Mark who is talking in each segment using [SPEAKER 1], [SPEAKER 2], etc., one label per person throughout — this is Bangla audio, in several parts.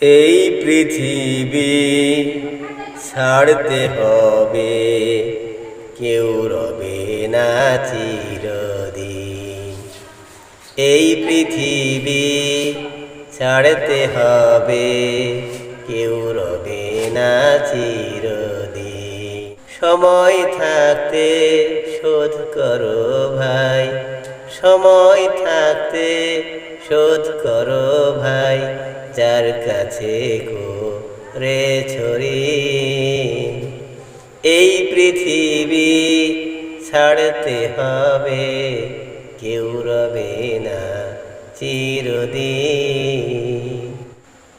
[SPEAKER 1] এই পৃথিবী ছাড়তে হবে, কেউ রবে না চিরদিন। এই পৃথিবী ছাড়তে হবে, কেউ রবে না চিরদিন। সময় থাকতে শোধ করো ভাই সময় থাকতে শোধ করো ভাই, যার কাছে রে ছড়ি। এই পৃথিবী ছাড়তে হবে, কেউ রবে না চিরদিন।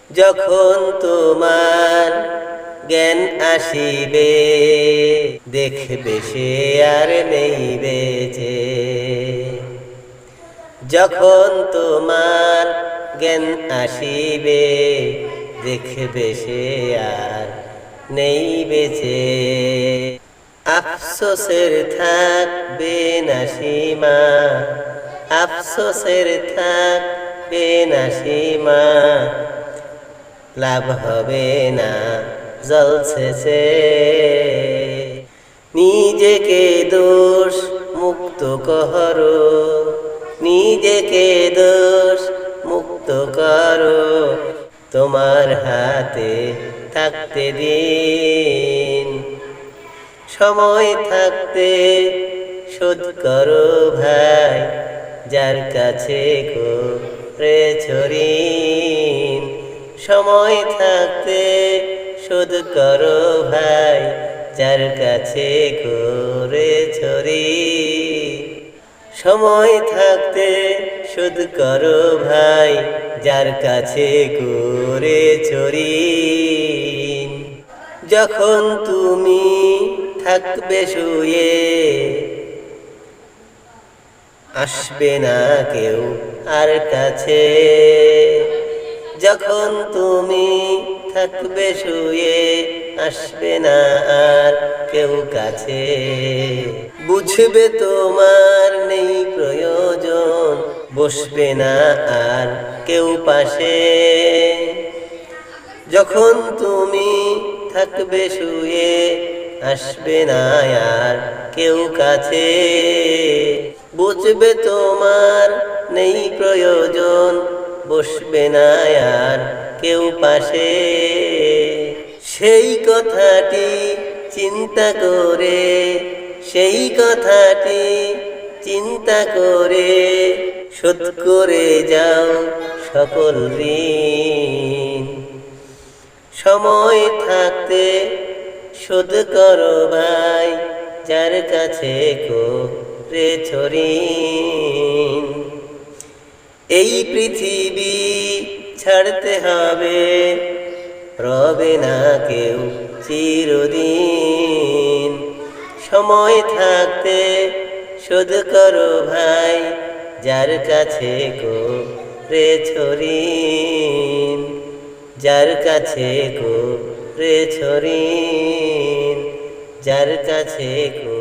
[SPEAKER 1] যখন তোমার জ্ঞান আসিবে, দেখবে সে আর নেই বেঁচে যখন তোমার জ্ঞান আসিবে, দেখবে সে আর নেই বেঁচে। আফসোসের থাকবে না সীমা, আফসোসের থাকবে না সীমা। লাভ হবে না জলছে সে। নিজেকে দোষ মুক্ত করো। নিজেকে দোষ মুক্ত করো। তোমার হাতে থাকতে দিন। সময় থাকতে শোধ করো ভাই, যার কাছে করে ছড়িন সময় থাকতে শোধ করো ভাই, যার কাছে করে ছড়ি সময় থাকতে শোধ করো ভাই, যার কাছে করে ছড়ি যখন তুমি থাকবে শুয়ে, আসবে না কেউ আর কাছে। যখন তুমি থাকবে শুয়ে, আসবে না আর কেউ কাছে। বুঝবে তোমার বসবে না আর কেউ পাশে। যখন তুমি থাকবে শুয়ে, আসবে না আর কেউ কাছে। বুঝবে তোমার নেই প্রয়োজন, বসবে না আর কেউ পাশে। সেই কথাটি চিন্তা করে, সেই কথাটি চিন্তা করে শোধ করে যাও সকল ঋণ। সময় থাকতে শোধ করো ভাই, যার কাছে করে ছড়িন এই পৃথিবী ছাড়তে হবে, রবে না কেউ চিরদিন। সময় থাকতে শোধ করো ভাই যার কাছে গো রে ছড়িন যার কাছে গো রে ছড়িন যার কাছে ছড়িন